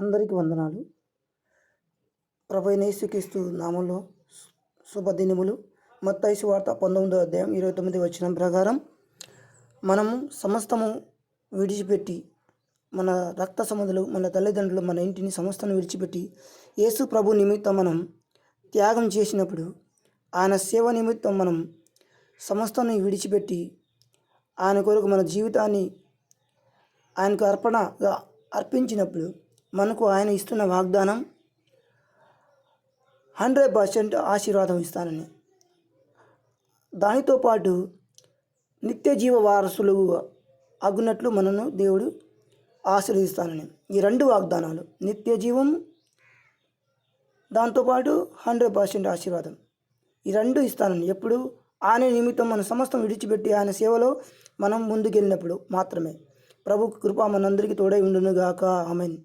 అందరికీ వందనాలు. ప్రభు నామంలో శుభదినములు. మత్తైసు వార్త పంతొమ్మిదో అధ్యాయం ఇరవై తొమ్మిది వచ్చిన ప్రకారం మనము సమస్తము విడిచిపెట్టి మన రక్త సముద్రులు మన తల్లిదండ్రులు మన ఇంటిని సమస్తను విడిచిపెట్టి యేసు ప్రభు నిమిత్తం మనం త్యాగం చేసినప్పుడు ఆయన సేవ నిమిత్తం మనం సమస్తను విడిచిపెట్టి ఆయన కొరకు మన జీవితాన్ని ఆయనకు అర్పణగా అర్పించినప్పుడు మనకు ఆయన ఇస్తున్న వాగ్దానం హండ్రెడ్ పర్సెంట్ ఆశీర్వాదం ఇస్తానని. దానితో పాటు నిత్య జీవ వారసులు అగునట్లు మనను దేవుడు ఆశీర్వదిస్తానని. ఈ రెండు వాగ్దానాలు నిత్య జీవం దాంతోపాటు హండ్రెడ్ పర్సెంట్ ఆశీర్వాదం. ఈ రెండు ఇస్తానని. ఎప్పుడు? ఆయన నిమిత్తం మన సమస్తం విడిచిపెట్టి ఆయన సేవలో మనం ముందుకెళ్ళినప్పుడు మాత్రమే. ప్రభు కృప మనందరికీ తోడై ఉండునుగాక. ఆమెన్.